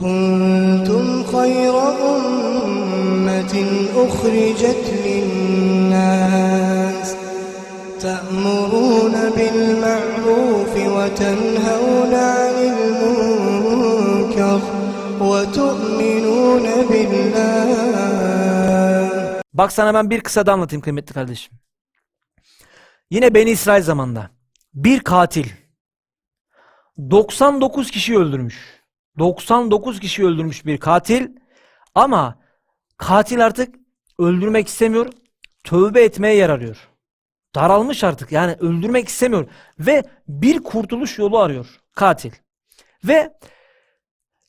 كنتم خير أمة أخرجت للناس تأمرون بالمعروف وتنهون عن المنكر وتؤمنون بالله Bak sana ben bir kısa da anlatayım kıymetli kardeşim. Yine Beni İsrail zamanında bir katil 99 kişi öldürmüş. 99 kişi öldürmüş bir katil ama katil artık öldürmek istemiyor. Tövbe etmeye yer arıyor. Daralmış artık yani öldürmek istemiyor ve bir kurtuluş yolu arıyor katil. Ve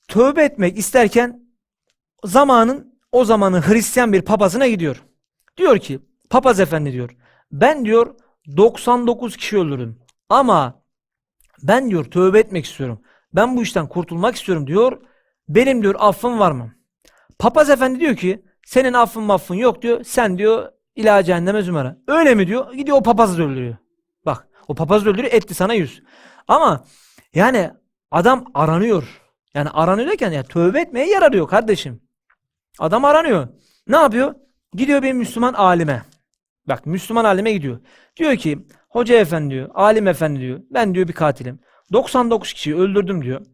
tövbe etmek isterken zamanın o zamanın Hristiyan bir papazına gidiyor. Diyor ki papaz efendi diyor ben diyor 99 kişi öldürdüm ama ben diyor tövbe etmek istiyorum. Ben bu işten kurtulmak istiyorum diyor. Benim diyor affım var mı? Papaz efendi diyor ki senin affın maffın yok diyor. Sen diyor ilahi cehenneme zümara. Öyle mi diyor? Gidiyor o papazı öldürüyor. Bak o papazı öldürüyor etti sana yüz. Ama yani adam aranıyor. Yani aranıyor derken ya tövbe etmeye yer arıyor kardeşim. Adam aranıyor. Ne yapıyor? Gidiyor bir Müslüman alime. Bak Müslüman alime gidiyor. Diyor ki hoca efendi diyor, alim efendi diyor. Ben diyor bir katilim. 99 kişiyi öldürdüm diyor.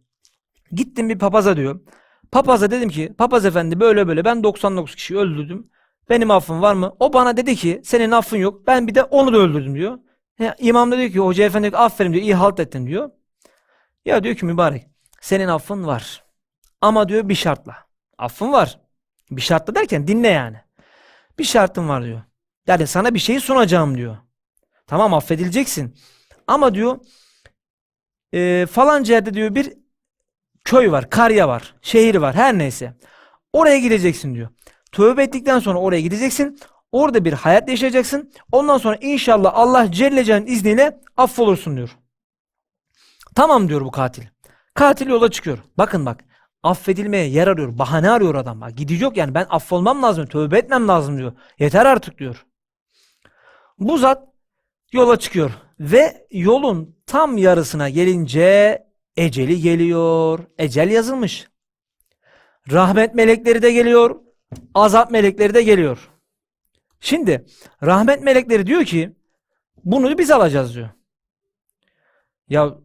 Gittim bir papaza diyor. Papaza dedim ki papaz efendi böyle böyle ben 99 kişiyi öldürdüm. Benim affım var mı? O bana dedi ki senin affın yok. Ben bir de onu da öldürdüm diyor. Ya, imam da diyor ki hoca efendi diyor, aferin diyor iyi halt ettin diyor. Ya diyor ki mübarek senin affın var. Ama diyor bir şartla. Affın var. Bir şartla derken dinle yani. Bir şartım var diyor. Yani sana bir şeyi sunacağım diyor. Tamam affedileceksin. Ama diyor e, falanca yerde diyor bir köy var, karya var, şehir var her neyse. Oraya gideceksin diyor. Tövbe ettikten sonra oraya gideceksin. Orada bir hayat yaşayacaksın. Ondan sonra inşallah Allah Celle Celle'nin izniyle affolursun diyor. Tamam diyor bu katil. Katil yola çıkıyor. Bakın bak. Affedilmeye yer arıyor. Bahane arıyor adam. Bak, gidecek yani ben affolmam lazım. Tövbe etmem lazım diyor. Yeter artık diyor. Bu zat yola çıkıyor. Ve yolun tam yarısına gelince eceli geliyor. Ecel yazılmış. Rahmet melekleri de geliyor. Azap melekleri de geliyor. Şimdi rahmet melekleri diyor ki bunu biz alacağız diyor. Ya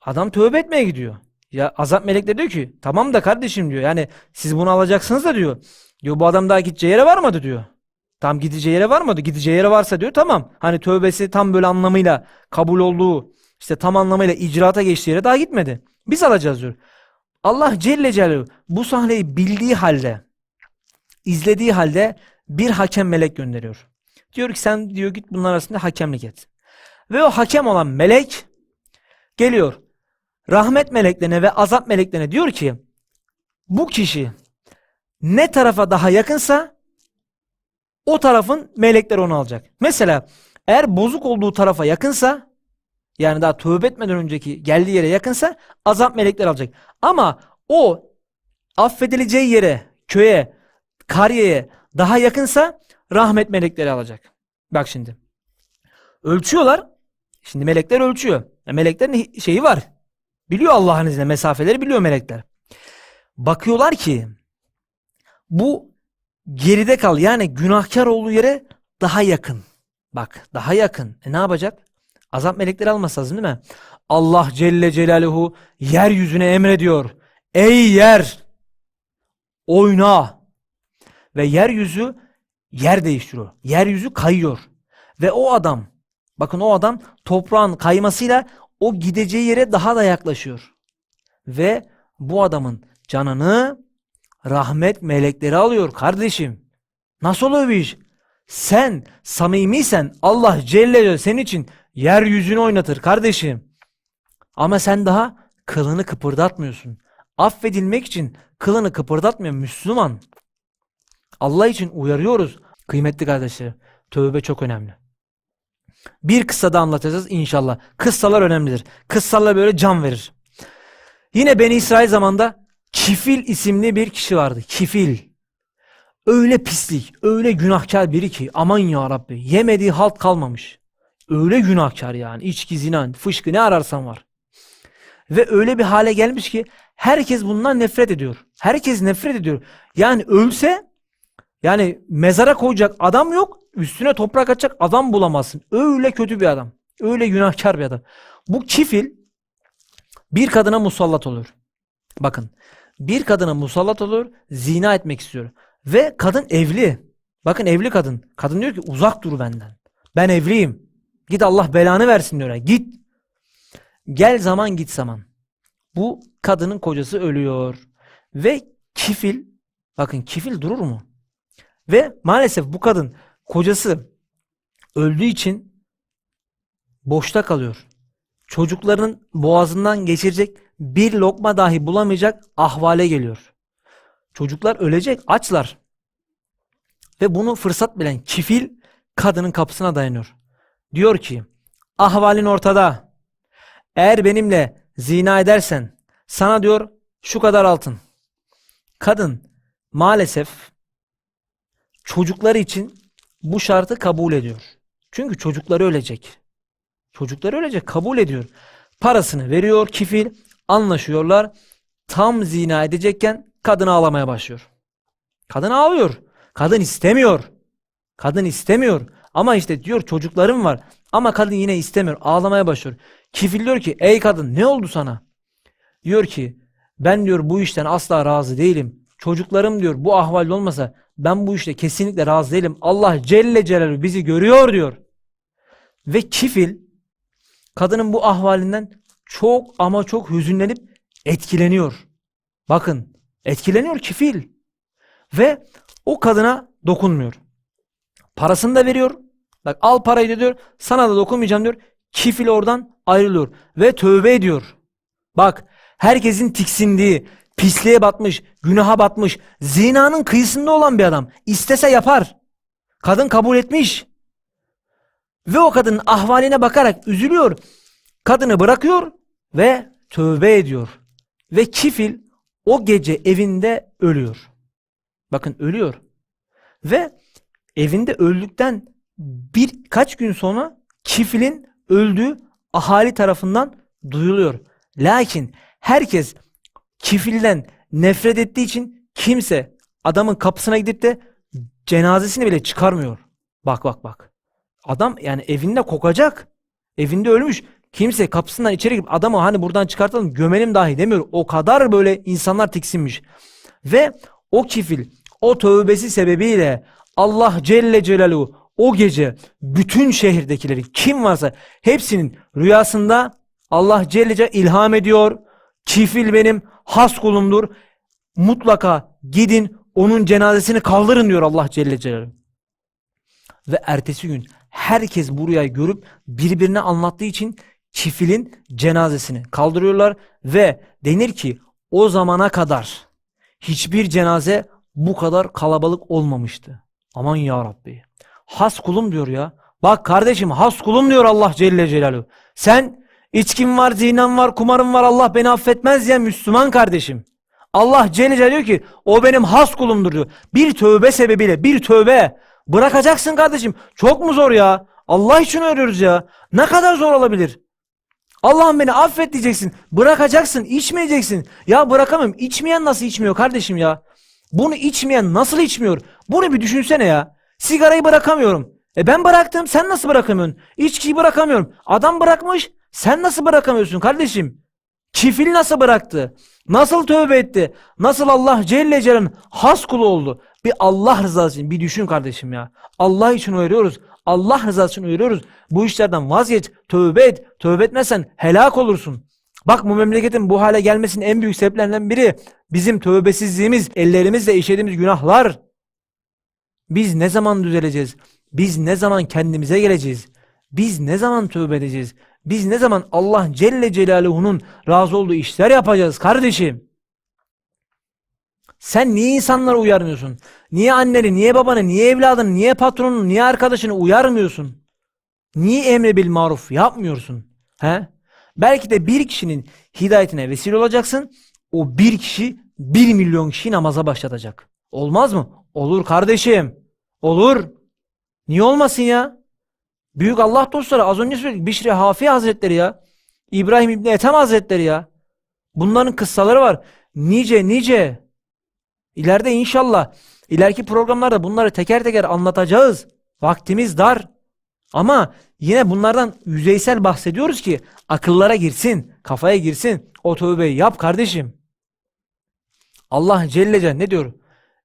adam tövbe etmeye gidiyor. Ya azap melekleri diyor ki tamam da kardeşim diyor. Yani siz bunu alacaksınız da diyor. Diyor bu adam daha gideceği yere varmadı diyor. Tam gideceği yere varmadı. Gideceği yere varsa diyor tamam. Hani tövbesi tam böyle anlamıyla kabul olduğu işte tam anlamıyla icraata geçtiği yere daha gitmedi. Biz alacağız diyor. Allah Celle Celaluhu bu sahneyi bildiği halde izlediği halde bir hakem melek gönderiyor. Diyor ki sen diyor git bunlar arasında hakemlik et. Ve o hakem olan melek geliyor. Rahmet meleklerine ve azap meleklerine diyor ki bu kişi ne tarafa daha yakınsa o tarafın melekleri onu alacak. Mesela eğer bozuk olduğu tarafa yakınsa yani daha tövbe etmeden önceki geldiği yere yakınsa azap melekleri alacak. Ama o affedileceği yere, köye, kariyeye daha yakınsa rahmet melekleri alacak. Bak şimdi. Ölçüyorlar. Şimdi melekler ölçüyor. Meleklerin şeyi var. Biliyor Allah'ın izniyle mesafeleri biliyor melekler. Bakıyorlar ki bu geride kal yani günahkar olduğu yere daha yakın. Bak daha yakın. E ne yapacak? Azap melekleri alması lazım değil mi? Allah Celle Celaluhu yeryüzüne emrediyor. Ey yer! Oyna! Ve yeryüzü yer değiştiriyor. Yeryüzü kayıyor. Ve o adam, bakın o adam toprağın kaymasıyla o gideceği yere daha da yaklaşıyor. Ve bu adamın canını rahmet melekleri alıyor kardeşim. Nasıl oluyor bu iş? Sen samimiysen Allah Celle Celaluhu senin için yeryüzünü oynatır kardeşim. Ama sen daha kılını kıpırdatmıyorsun. Affedilmek için kılını kıpırdatmıyor Müslüman. Allah için uyarıyoruz kıymetli kardeşlerim. Tövbe çok önemli. Bir kıssada anlatacağız inşallah. Kıssalar önemlidir. Kıssalar böyle can verir. Yine Beni İsrail zamanında Kifil isimli bir kişi vardı. Kifil. Öyle pislik, öyle günahkar biri ki aman ya Rabbi yemediği halt kalmamış. Öyle günahkar yani. İçki, zina, fışkı ne ararsan var. Ve öyle bir hale gelmiş ki Herkes bundan nefret ediyor. Herkes nefret ediyor. Yani ölse yani mezara koyacak adam yok. Üstüne toprak atacak adam bulamazsın. Öyle kötü bir adam. Öyle günahkar bir adam. Bu kifil bir kadına musallat olur. Bakın bir kadına musallat olur, zina etmek istiyor. Ve kadın evli. Bakın evli kadın. Kadın diyor ki uzak dur benden. Ben evliyim. Git Allah belanı versin diyor. Git. Gel zaman git zaman. Bu kadının kocası ölüyor. Ve kifil, bakın kifil durur mu? Ve maalesef bu kadın kocası öldüğü için boşta kalıyor. Çocukların boğazından geçirecek bir lokma dahi bulamayacak ahvale geliyor. Çocuklar ölecek, açlar. Ve bunu fırsat bilen kifil kadının kapısına dayanıyor. Diyor ki, ahvalin ortada. Eğer benimle zina edersen sana diyor şu kadar altın. Kadın maalesef çocukları için bu şartı kabul ediyor. Çünkü çocukları ölecek. Çocukları ölecek kabul ediyor. Parasını veriyor kifil anlaşıyorlar. Tam zina edecekken kadın ağlamaya başlıyor. Kadın ağlıyor. Kadın istemiyor. Kadın istemiyor. Ama işte diyor çocuklarım var. Ama kadın yine istemiyor. Ağlamaya başlıyor. Kifil diyor ki ey kadın ne oldu sana? Diyor ki ben diyor bu işten asla razı değilim. Çocuklarım diyor bu ahvalde olmasa ben bu işte kesinlikle razı değilim. Allah Celle Celaluhu bizi görüyor diyor. Ve kifil kadının bu ahvalinden çok ama çok hüzünlenip etkileniyor. Bakın etkileniyor kifil. Ve o kadına dokunmuyor. Parasını da veriyor. Bak al parayı diyor. Sana da dokunmayacağım diyor. Kifil oradan ayrılıyor. Ve tövbe ediyor. Bak herkesin tiksindiği, pisliğe batmış, günaha batmış, zinanın kıyısında olan bir adam. İstese yapar. Kadın kabul etmiş. Ve o kadının ahvaline bakarak üzülüyor. Kadını bırakıyor ve tövbe ediyor. Ve kifil o gece evinde ölüyor. Bakın ölüyor. Ve evinde öldükten birkaç gün sonra kifilin öldüğü ahali tarafından duyuluyor. Lakin herkes kifilden nefret ettiği için kimse adamın kapısına gidip de cenazesini bile çıkarmıyor. Bak bak bak. Adam yani evinde kokacak. Evinde ölmüş. Kimse kapısından içeri girip adamı hani buradan çıkartalım gömelim dahi demiyor. O kadar böyle insanlar tiksinmiş. Ve o kifil o tövbesi sebebiyle Allah Celle Celaluhu o gece bütün şehirdekileri kim varsa hepsinin rüyasında Allah Celle Celaluhu ilham ediyor. Kifil benim has kulumdur. Mutlaka gidin onun cenazesini kaldırın diyor Allah Celle Celaluhu. Ve ertesi gün herkes bu rüyayı görüp birbirine anlattığı için kifilin cenazesini kaldırıyorlar ve denir ki o zamana kadar hiçbir cenaze bu kadar kalabalık olmamıştı. Aman ya Rabbi. Has kulum diyor ya. Bak kardeşim has kulum diyor Allah Celle Celaluhu. Sen içkin var, zinem var, kumarım var Allah beni affetmez ya Müslüman kardeşim. Allah Celle Celaluhu diyor ki o benim has kulumdur diyor. Bir tövbe sebebiyle bir tövbe bırakacaksın kardeşim. Çok mu zor ya? Allah için örüyoruz ya. Ne kadar zor olabilir? Allah'ım beni affet diyeceksin. Bırakacaksın, içmeyeceksin. Ya bırakamam. İçmeyen nasıl içmiyor kardeşim ya? Bunu içmeyen nasıl içmiyor? Bunu bir düşünsene ya. Sigarayı bırakamıyorum. E ben bıraktım, sen nasıl bırakamıyorsun? İçkiyi bırakamıyorum. Adam bırakmış, sen nasıl bırakamıyorsun kardeşim? Kifil nasıl bıraktı? Nasıl tövbe etti? Nasıl Allah Celle Celal'in has kulu oldu? Bir Allah rızası için bir düşün kardeşim ya. Allah için uyarıyoruz. Allah rızası için uyarıyoruz. Bu işlerden vazgeç, tövbe et. Tövbe etmezsen helak olursun. Bak bu memleketin bu hale gelmesinin en büyük sebeplerinden biri bizim tövbesizliğimiz, ellerimizle işlediğimiz günahlar. Biz ne zaman düzeleceğiz? Biz ne zaman kendimize geleceğiz? Biz ne zaman tövbe edeceğiz? Biz ne zaman Allah Celle Celaluhu'nun razı olduğu işler yapacağız kardeşim? Sen niye insanları uyarmıyorsun? Niye anneni, niye babanı, niye evladını, niye patronunu, niye arkadaşını uyarmıyorsun? Niye emre bil maruf yapmıyorsun? He? Belki de bir kişinin hidayetine vesile olacaksın. O bir kişi bir milyon kişi namaza başlatacak. Olmaz mı? Olur kardeşim. Olur. Niye olmasın ya? Büyük Allah dostları az önce söyledik. Bişri Hafi Hazretleri ya. İbrahim İbni Ethem Hazretleri ya. Bunların kıssaları var. Nice nice. İleride inşallah ileriki programlarda bunları teker teker anlatacağız. Vaktimiz dar. Ama yine bunlardan yüzeysel bahsediyoruz ki akıllara girsin, kafaya girsin. O tövbeyi yap kardeşim. Allah Celle Celle ne diyor?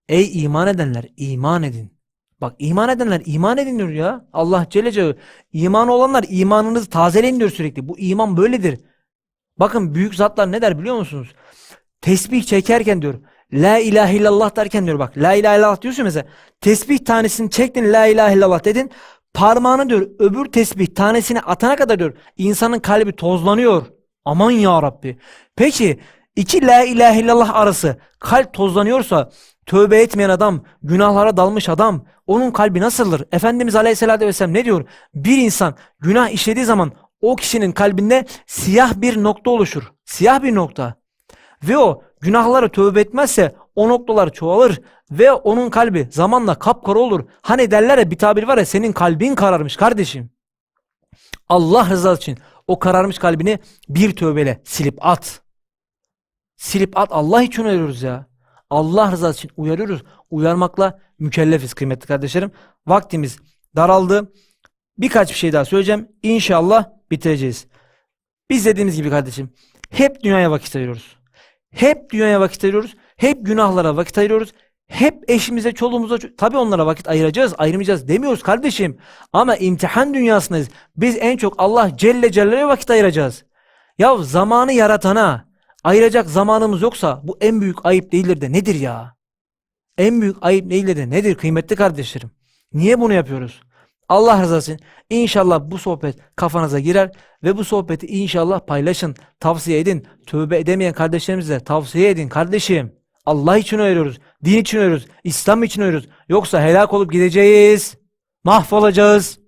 Ey iman edenler iman edin. Bak iman edenler iman edin diyor ya. Allah Celle Celle iman olanlar imanınızı tazeleyin diyor sürekli. Bu iman böyledir. Bakın büyük zatlar ne der biliyor musunuz? Tesbih çekerken diyor. La ilahe illallah derken diyor bak. La ilahe illallah diyorsun mesela. Tesbih tanesini çektin la ilahe illallah dedin. Parmağını diyor öbür tesbih tanesini atana kadar diyor insanın kalbi tozlanıyor. Aman ya Rabbi. Peki iki la ilahe illallah arası kalp tozlanıyorsa tövbe etmeyen adam, günahlara dalmış adam onun kalbi nasıldır? Efendimiz Aleyhisselatü Vesselam ne diyor? Bir insan günah işlediği zaman o kişinin kalbinde siyah bir nokta oluşur. Siyah bir nokta. Ve o günahları tövbe etmezse o noktalar çoğalır ve onun kalbi zamanla kapkara olur. Hani derler ya bir tabir var ya senin kalbin kararmış kardeşim. Allah rızası için o kararmış kalbini bir tövbeyle silip at. Silip at Allah için uyarıyoruz ya. Allah rızası için uyarıyoruz. Uyarmakla mükellefiz kıymetli kardeşlerim. Vaktimiz daraldı. Birkaç bir şey daha söyleyeceğim. İnşallah bitireceğiz. Biz dediğimiz gibi kardeşim hep dünyaya vakit ayırıyoruz. Hep dünyaya vakit ayırıyoruz. Hep günahlara vakit ayırıyoruz. Hep eşimize, çoluğumuza, ço- tabii onlara vakit ayıracağız, ayırmayacağız demiyoruz kardeşim. Ama imtihan dünyasındayız. Biz en çok Allah Celle Celle'ye vakit ayıracağız. Ya zamanı yaratana ayıracak zamanımız yoksa bu en büyük ayıp değildir de nedir ya? En büyük ayıp değildir de nedir kıymetli kardeşlerim? Niye bunu yapıyoruz? Allah rızası için inşallah bu sohbet kafanıza girer ve bu sohbeti inşallah paylaşın, tavsiye edin. Tövbe edemeyen kardeşlerimize tavsiye edin kardeşim. Allah için uyarıyoruz, din için uyarıyoruz, İslam için uyarıyoruz. Yoksa helak olup gideceğiz, mahvolacağız.